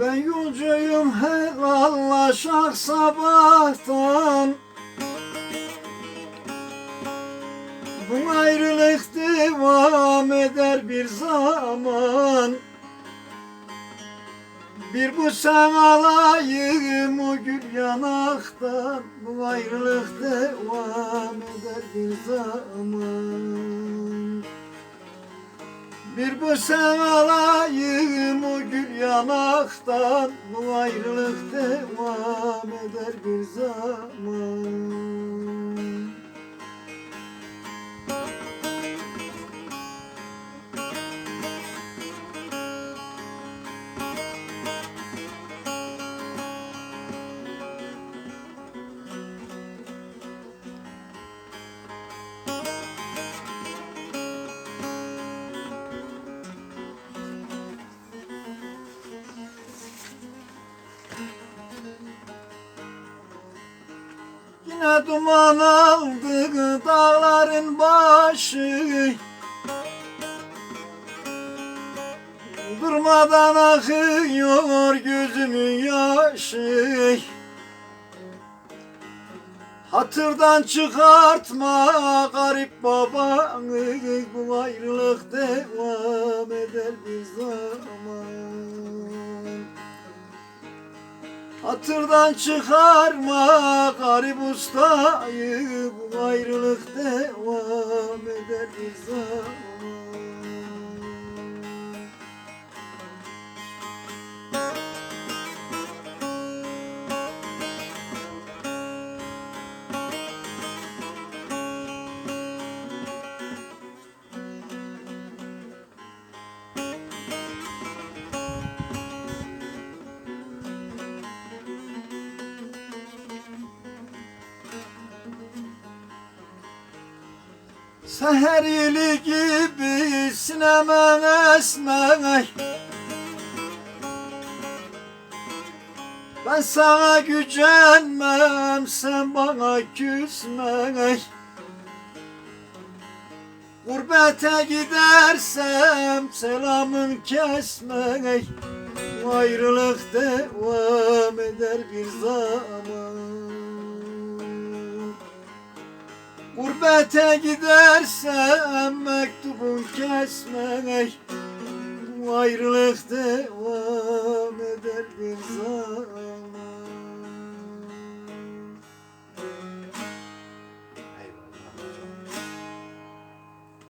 Ben yolcuyum helallaşak sabahtan. Bu ayrılık devam eder bir zaman. Bir bu sen alayım o gül yanaktan. Bu ayrılık devam eder bir zaman Bir bu sen alayım o gül yanaktan. Bu ayrılık devam eder bir zaman Yine duman aldı dağların başı. Durmadan akıyor gözümün yaşı. Hatırdan çıkartma garip babanı. Bu ayrılık devam eder bir zaman Hatırdan çıkarma garip ustayı Bu ayrılık devam eder bir zaman Seher yeli gibi sinemen esmek. Ben sana gücenmem sen bana küsmek. Gurbete gidersem selamın kesmek. Bu ayrılık devam eder bir zaman Gurbete gidersem mektubun kesmemek Bu ayrılık devam eder bir zaman.